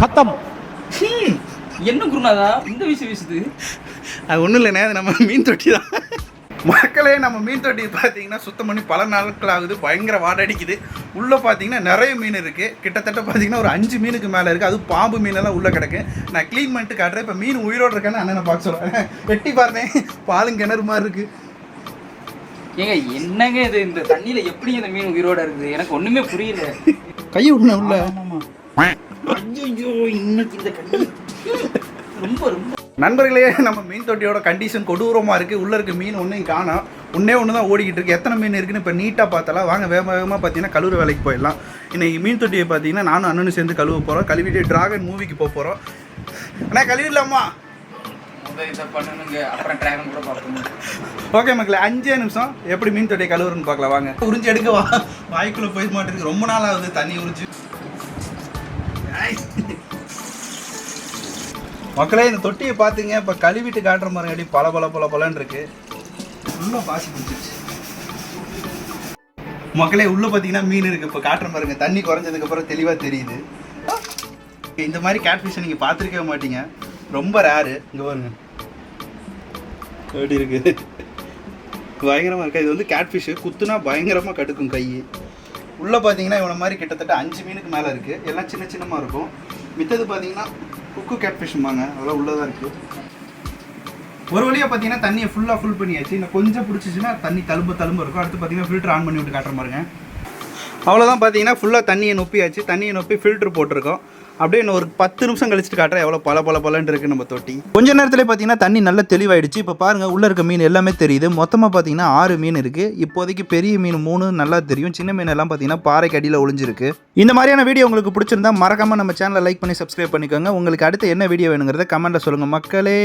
கத்தம். என்ன குருநாதா? இந்த வீசு வீசுது. அது ஒன்றும் இல்லைண்ணே அது நம்ம மீன் தொட்டி தான். மக்களே நம்ம மீன் தொட்டியை பார்த்தீங்கன்னா சுத்தம் பண்ணி பல நாட்கள் ஆகுது பயங்கர வாடடிக்குது. உள்ளே பார்த்தீங்கன்னா நிறைய மீன் இருக்குது கிட்டத்தட்ட பார்த்தீங்கன்னா ஒரு அஞ்சு மீனுக்கு மேலே இருக்குது அது பாம்பு மீனெல்லாம் உள்ளே கிடக்கு. நான் க்ளீன் பண்ணிட்டு காட்டுறேன். இப்போ மீன் உயிரோடு இருக்கேன்னு அண்ணனை பார்க்க சொல்கிறேன் எட்டி பார்த்தேன் பாலும் கிணறு மாதிரி இருக்குது ஏங்க என்னங்க இது? இந்த தண்ணியில் எப்படி இந்த மீன் உயிரோட இருக்குது? எனக்கு ஒன்றுமே புரியல. கையை உள்ள. உள்ள ரொம்ப ரொம்ப. நண்பர்களே நம்ம மீன் தொட்டியோட கண்டிஷன் கொடூரமாக இருக்குது உள்ளே இருக்க மீன் ஒன்றையும் காணோம். ஒன்றே ஒன்று தான் ஓடிக்கிட்டு இருக்கு. எத்தனை மீன் இருக்குன்னு இப்போ நீட்டாக பார்த்தலாம். வாங்க வேக வேகமாக பார்த்தீங்கன்னா கழுவுற வேலைக்கு போயிடலாம். இன்னைக்கு மீன் தொட்டியை பார்த்தீங்கன்னா நானும் அண்ணனும் சேர்ந்து கழுவ போகிறோம் கழுவிட்டு டிராகன் மூவிக்கு போக போகிறோம் அண்ணா கழுவிடலாமா? முத இதை பண்ணணுங்க அப்புறம் டிராகன் கூட பார்க்கணும் ஓகே மக்களே அஞ்சே நிமிஷம். எப்படி மீன் தொட்டியை கழுவுறன்னு பார்க்கலாம். வாங்க. உறிஞ்சி எடுக்க வா. வாய்க்குள்ளே போய் மாட்டேங்குது ரொம்ப நாள் ஆகுது. தண்ணி உறிஞ்சி. மக்களே இந்த தொட்டியை பார்த்தீங்க இப்போ கழுவிட்டு காட்டுற மாதிரி அடி பல பல பல பலன்னு இருக்கு. உள்ள பாசி பிடிச்சிருச்சு மக்களே உள்ள பார்த்தீங்கன்னா மீன் இருக்கு. இப்போ காட்டுற பாருங்க தண்ணி குறைஞ்சதுக்கு அப்புறம் தெளிவாக தெரியுது. இந்த மாதிரி கேட்ஃபிஷை நீங்கள் பார்த்துருக்கவே மாட்டீங்க. ரொம்ப ரேரு இங்கே பாருங்க. எப்படி இருக்குது பயங்கரமாக இருக்கா? இது வந்து கேட்ஃபிஷ்ஷு குத்துனா பயங்கரமாக கடுக்கும் கை உள்ளே பார்த்தீங்கன்னா இவனை மாதிரி கிட்டத்தட்ட அஞ்சு மீனுக்கு மேலே இருக்குது எல்லாம் சின்ன சின்னமாக இருக்கும். மித்தது பார்த்தீங்கன்னா குக்கு கேட்ஃபிஷ்மாங்க அதெல்லாம் உள்ளே தான் இருக்குது ஒரு வழியாக பார்த்தீங்கன்னா தண்ணியை ஃபுல்லாக ஃபுல் பண்ணியாச்சு. இன்னும் கொஞ்சம் பிடிச்சிச்சின்னா தண்ணி தழும்பு தழும்பு இருக்கும். அடுத்து பார்த்தீங்கன்னா ஃபில்டர் ஆன் பண்ணி விட்டு காட்டுற பாருங்க அவ்வளோதான் பார்த்தீங்கன்னா ஃபுல்லாக தண்ணியை நொப்பியாச்சு. தண்ணியை நொப்பி ஃபில்ட்ரு போட்டிருக்கோம். அப்படியே இன்னும் ஒரு பத்து நிமிஷம் கழிச்சுட்டு காட்டுறேன் எவ்வளோ பல பல பலன்னு இருக்கு நம்ம தொட்டி. கொஞ்ச நேரத்தில் பார்த்தீங்கன்னா தண்ணி நல்லா தெளிவாயிடுச்சு. இப்போ பாருங்கள் உள்ளே இருக்க மீன் எல்லாமே தெரியுது. மொத்தமாக பார்த்தீங்கன்னா ஆறு மீன் இருக்குது இப்போதைக்கு பெரிய மீன் மூணு நல்லா தெரியும். சின்ன மீன் எல்லாம் பார்த்தீங்கன்னா பாறைக்கு அடியில் ஒளிஞ்சிருக்கு. இந்த மாதிரியான வீடியோ உங்களுக்கு பிடிச்சிருந்தா மறக்காமல் நம்ம சேனலை லைக் பண்ணி சப்ஸ்கிரைப் பண்ணிக்கோங்க. உங்களுக்கு அடுத்து என்ன வீடியோ வேணுங்கிறத கமெண்ட்டில் சொல்லுங்கள் மக்களே.